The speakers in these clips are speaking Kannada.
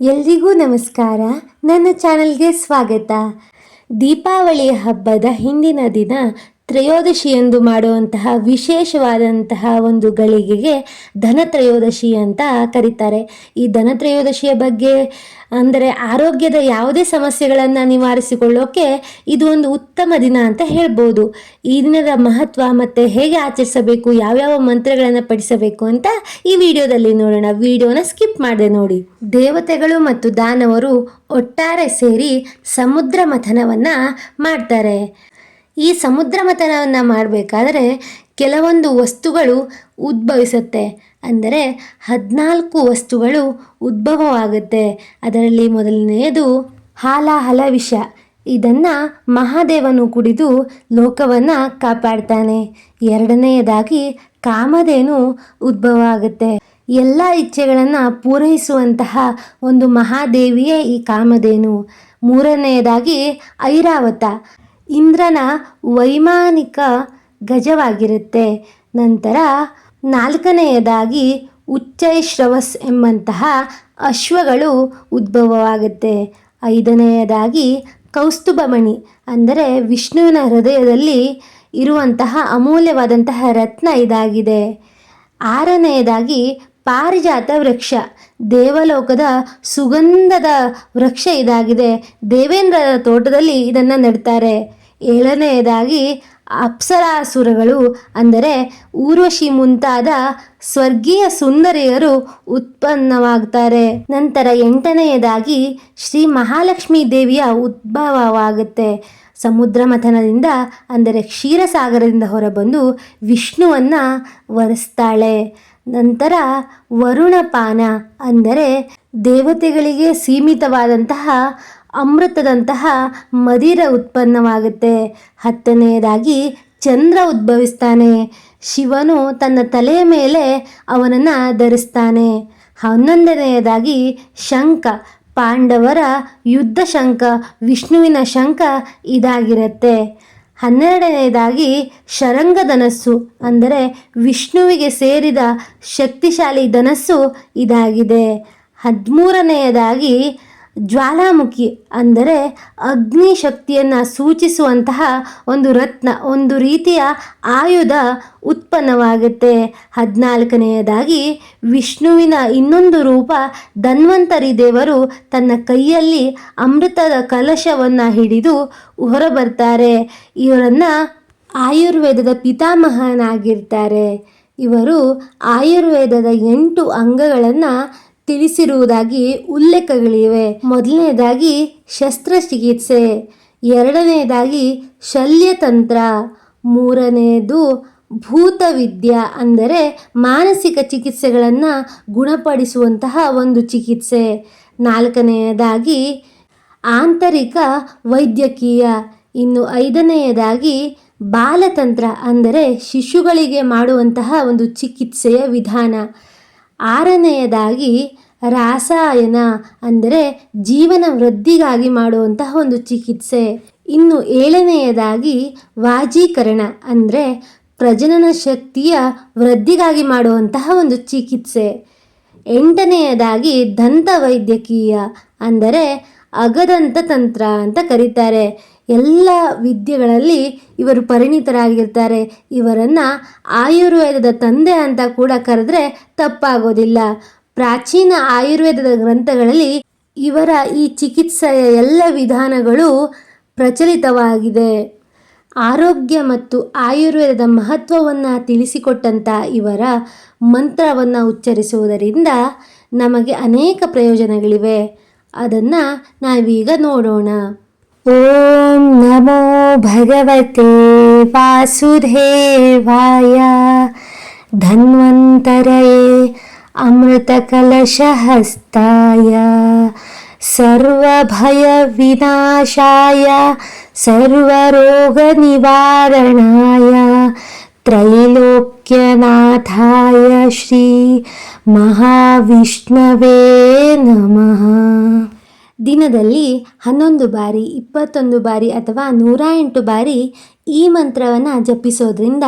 ಎಲ್ರಿಗೂ ನಮಸ್ಕಾರ. ನನ್ನ ಚಾನಲ್ಗೆ ಸ್ವಾಗತ. ದೀಪಾವಳಿ ಹಬ್ಬದ ಹಿಂದಿನ ದಿನ ತ್ರಯೋದಶಿ ಎಂದು ಮಾಡುವಂತಹ ವಿಶೇಷವಾದಂತಹ ಒಂದು ಗಳಿಗೆಗೆ ಧನತ್ರಯೋದಶಿ ಅಂತ ಕರೀತಾರೆ. ಈ ಧನತ್ರಯೋದಶಿಯ ಬಗ್ಗೆ ಅಂದರೆ ಆರೋಗ್ಯದ ಯಾವುದೇ ಸಮಸ್ಯೆಗಳನ್ನು ನಿವಾರಿಸಿಕೊಳ್ಳೋಕೆ ಇದು ಒಂದು ಉತ್ತಮ ದಿನ ಅಂತ ಹೇಳ್ಬೋದು. ಈ ದಿನದ ಮಹತ್ವ ಮತ್ತು ಹೇಗೆ ಆಚರಿಸಬೇಕು, ಯಾವ್ಯಾವ ಮಂತ್ರಗಳನ್ನು ಪಡಿಸಬೇಕು ಅಂತ ಈ ವಿಡಿಯೋದಲ್ಲಿ ನೋಡೋಣ. ವಿಡಿಯೋನ ಸ್ಕಿಪ್ ಮಾಡಿದೆ ನೋಡಿ. ದೇವತೆಗಳು ಮತ್ತು ದಾನವರು ಒಟ್ಟಾರೆ ಸೇರಿ ಸಮುದ್ರ ಮಥನವನ್ನು ಮಾಡ್ತಾರೆ. ಈ ಸಮುದ್ರ ಮಥನವನ್ನು ಮಾಡಬೇಕಾದ್ರೆ ಕೆಲವೊಂದು ವಸ್ತುಗಳು ಉದ್ಭವಿಸುತ್ತೆ. ಅಂದರೆ ಹದಿನಾಲ್ಕು ವಸ್ತುಗಳು ಉದ್ಭವವಾಗುತ್ತೆ. ಅದರಲ್ಲಿ ಮೊದಲನೆಯದು ಹಾಲಾಹಲ ವಿಷ. ಇದನ್ನು ಮಹಾದೇವನು ಕುಡಿದು ಲೋಕವನ್ನು ಕಾಪಾಡ್ತಾನೆ. ಎರಡನೆಯದಾಗಿ ಕಾಮಧೇನು ಉದ್ಭವ ಆಗುತ್ತೆ ಎಲ್ಲ ಇಚ್ಛೆಗಳನ್ನು ಪೂರೈಸುವಂತಹ ಒಂದು ಮಹಾದೇವಿಯೇ ಈ ಕಾಮಧೇನು. ಮೂರನೆಯದಾಗಿ ಐರಾವತ. ಇಂದ್ರನ ವೈಮಾನಿಕ ಗಜವಾಗಿರುತ್ತೆ. ನಂತರ ನಾಲ್ಕನೆಯದಾಗಿ ಉಚ್ಚೈಶ್ರವಸ್ ಎಂಬಂತಹ ಅಶ್ವಗಳು ಉದ್ಭವವಾಗುತ್ತೆ. ಐದನೆಯದಾಗಿ ಕೌಸ್ತುಭಮಣಿ, ಅಂದರೆ ವಿಷ್ಣುವಿನ ಹೃದಯದಲ್ಲಿ ಇರುವಂತಹ ಅಮೂಲ್ಯವಾದಂತಹ ರತ್ನ ಇದಾಗಿದೆ. ಆರನೆಯದಾಗಿ ಪಾರಿಜಾತ ವೃಕ್ಷ. ದೇವಲೋಕದ ಸುಗಂಧದ ವೃಕ್ಷ ಇದಾಗಿದೆ. ದೇವೇಂದ್ರರ ತೋಟದಲ್ಲಿ ಇದನ್ನು ನೆಡ್ತಾರೆ. ಏಳನೆಯದಾಗಿ ಅಪ್ಸರಾಸುರಗಳು ಅಂದರೆ ಊರ್ವಶಿ ಮುಂತಾದ ಸ್ವರ್ಗೀಯ ಸುಂದರಿಯರು ಉತ್ಪನ್ನವಾಗ್ತಾರೆ. ನಂತರ ಎಂಟನೆಯದಾಗಿ ಶ್ರೀ ಮಹಾಲಕ್ಷ್ಮೀ ದೇವಿಯ ಉದ್ಭವವಾಗುತ್ತೆ. ಸಮುದ್ರ ಮಥನದಿಂದ ಅಂದರೆ ಕ್ಷೀರಸಾಗರದಿಂದ ಹೊರಬಂದು ವಿಷ್ಣುವನ್ನು ವರಿಸ್ತಾಳೆ. ನಂತರ ವರುಣಪಾನ ಅಂದರೆ ದೇವತೆಗಳಿಗೆ ಸೀಮಿತವಾದಂತಹ ಅಮೃತದಂತಹ ಮದಿರ ಉತ್ಪನ್ನವಾಗುತ್ತೆ. ಹತ್ತನೆಯದಾಗಿ ಚಂದ್ರ ಉದ್ಭವಿಸ್ತಾನೆ. ಶಿವನು ತನ್ನ ತಲೆಯ ಮೇಲೆ ಅವನನ್ನು ಧರಿಸ್ತಾನೆ. ಹನ್ನೊಂದನೆಯದಾಗಿ ಶಂಖ, ಪಾಂಡವರ ಯುದ್ಧ ಶಂಖ, ವಿಷ್ಣುವಿನ ಶಂಖ ಇದಾಗಿರುತ್ತೆ. ಹನ್ನೆರಡನೆಯದಾಗಿ ಶರಂಗ ಧನಸ್ಸು ಅಂದರೆ ವಿಷ್ಣುವಿಗೆ ಸೇರಿದ ಶಕ್ತಿಶಾಲಿ ಧನಸ್ಸು ಇದಾಗಿದೆ. ಹದಿಮೂರನೆಯದಾಗಿ ಜ್ವಾಲಾಮುಖಿ ಅಂದರೆ ಅಗ್ನಿ ಶಕ್ತಿಯನ್ನು ಸೂಚಿಸುವಂತಹ ಒಂದು ರತ್ನ, ಒಂದು ರೀತಿಯ ಆಯುಧ ಉತ್ಪನ್ನವಾಗುತ್ತೆ. ಹದಿನಾಲ್ಕನೆಯದಾಗಿ, ವಿಷ್ಣುವಿನ ಇನ್ನೊಂದು ರೂಪ ಧನ್ವಂತರಿ ದೇವರು ತನ್ನ ಕೈಯಲ್ಲಿ ಅಮೃತದ ಕಲಶವನ್ನು ಹಿಡಿದು ಹೊರಬರ್ತಾರೆ. ಇವರನ್ನು ಆಯುರ್ವೇದದ ಪಿತಾಮಹನಾಗಿರ್ತಾರೆ. ಇವರು ಆಯುರ್ವೇದದ ಎಂಟು ಅಂಗಗಳನ್ನು ತಿಳಿಸಿರುವುದಾಗಿ ಉಲ್ಲೇಖಗಳಿವೆ. ಮೊದಲನೇದಾಗಿ ಶಸ್ತ್ರಚಿಕಿತ್ಸೆ ಎರಡನೆಯದಾಗಿ ಶಲ್ಯತಂತ್ರ ಮೂರನೆಯದು ಭೂತವಿದ್ಯಾ ಅಂದರೆ ಮಾನಸಿಕ ಚಿಕಿತ್ಸೆಗಳನ್ನು ಗುಣಪಡಿಸುವಂತಹ ಒಂದು ಚಿಕಿತ್ಸೆ. ನಾಲ್ಕನೆಯದಾಗಿ ಆಂತರಿಕ ವೈದ್ಯಕೀಯ, ಇನ್ನು ಐದನೆಯದಾಗಿ ಬಾಲತಂತ್ರ ಅಂದರೆ ಶಿಶುಗಳಿಗೆ ಮಾಡುವಂತಹ ಒಂದು ಚಿಕಿತ್ಸೆಯ ವಿಧಾನ. ಆರನೆಯದಾಗಿ ರಾಸಾಯನ ಅಂದರೆ ಜೀವನ ವೃದ್ಧಿಗಾಗಿ ಮಾಡುವಂತಹ ಒಂದು ಚಿಕಿತ್ಸೆ. ಇನ್ನು ಏಳನೆಯದಾಗಿ ವಾಜೀಕರಣ ಅಂದರೆ ಪ್ರಜನನ ಶಕ್ತಿಯ ವೃದ್ಧಿಗಾಗಿ ಮಾಡುವಂತಹ ಒಂದು ಚಿಕಿತ್ಸೆ. ಎಂಟನೆಯದಾಗಿ ದಂತ ವೈದ್ಯಕೀಯ ಅಂದರೆ ಅಗದಂತ ತಂತ್ರ ಅಂತ ಕರೀತಾರೆ. ಎಲ್ಲ ವಿದ್ಯೆಗಳಲ್ಲಿ ಇವರು ಪರಿಣಿತರಾಗಿರ್ತಾರೆ. ಇವರನ್ನು ಆಯುರ್ವೇದದ ತಂದೆ ಅಂತ ಕೂಡ ಕರೆದ್ರೆ ತಪ್ಪಾಗೋದಿಲ್ಲ. ಪ್ರಾಚೀನ ಆಯುರ್ವೇದದ ಗ್ರಂಥಗಳಲ್ಲಿ ಇವರ ಈ ಚಿಕಿತ್ಸೆಯ ಎಲ್ಲ ವಿಧಾನಗಳು ಪ್ರಚಲಿತವಾಗಿದೆ. ಆರೋಗ್ಯ ಮತ್ತು ಆಯುರ್ವೇದದ ಮಹತ್ವವನ್ನು ತಿಳಿಸಿಕೊಟ್ಟಂಥ ಇವರ ಮಂತ್ರವನ್ನು ಉಚ್ಚರಿಸುವುದರಿಂದ ನಮಗೆ ಅನೇಕ ಪ್ರಯೋಜನಗಳಿವೆ. ಅದನ್ನು ನಾವೀಗ ನೋಡೋಣ. ॐ नमो भगवते वासुदेवाय। धन्वन्तरये अमृतकलशहस्ताय। सर्वभयविनाशाय सर्वरोगनिवारणाय त्रैलोक्यनाथाय श्रीमहाविष्णवे नमः। ದಿನದಲ್ಲಿ ಹನ್ನೊಂದು ಬಾರಿ, ಇಪ್ಪತ್ತೊಂದು ಬಾರಿ ಅಥವಾ ನೂರ ಎಂಟು ಬಾರಿ ಈ ಮಂತ್ರವನ್ನು ಜಪಿಸೋದ್ರಿಂದ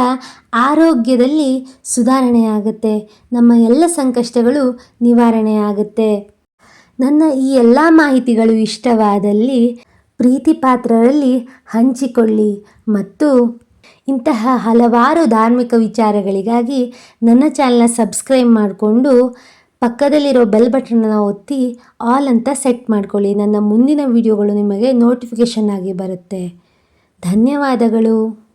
ಆರೋಗ್ಯದಲ್ಲಿ ಸುಧಾರಣೆಯಾಗುತ್ತೆ. ನಮ್ಮ ಎಲ್ಲ ಸಂಕಷ್ಟಗಳು ನಿವಾರಣೆಯಾಗುತ್ತೆ. ನನ್ನ ಈ ಎಲ್ಲ ಮಾಹಿತಿಗಳು ಇಷ್ಟವಾದಲ್ಲಿ ಪ್ರೀತಿ ಪಾತ್ರರಲ್ಲಿ ಹಂಚಿಕೊಳ್ಳಿ ಮತ್ತು ಇಂತಹ ಹಲವಾರು ಧಾರ್ಮಿಕ ವಿಚಾರಗಳಿಗಾಗಿ ನನ್ನ ಚಾನಲ್ನ ಸಬ್ಸ್ಕ್ರೈಬ್ ಮಾಡಿಕೊಂಡು ಪಕ್ಕದಲ್ಲಿರೋ ಬೆಲ್ ಬಟನ್ನ ಒತ್ತಿ ಆಲ್ ಅಂತ ಸೆಟ್ ಮಾಡ್ಕೊಳ್ಳಿ. ನನ್ನ ಮುಂದಿನ ವಿಡಿಯೋಗಳು ನಿಮಗೆ ನೋಟಿಫಿಕೇಷನ್ ಆಗಿ ಬರುತ್ತೆ. ಧನ್ಯವಾದಗಳು.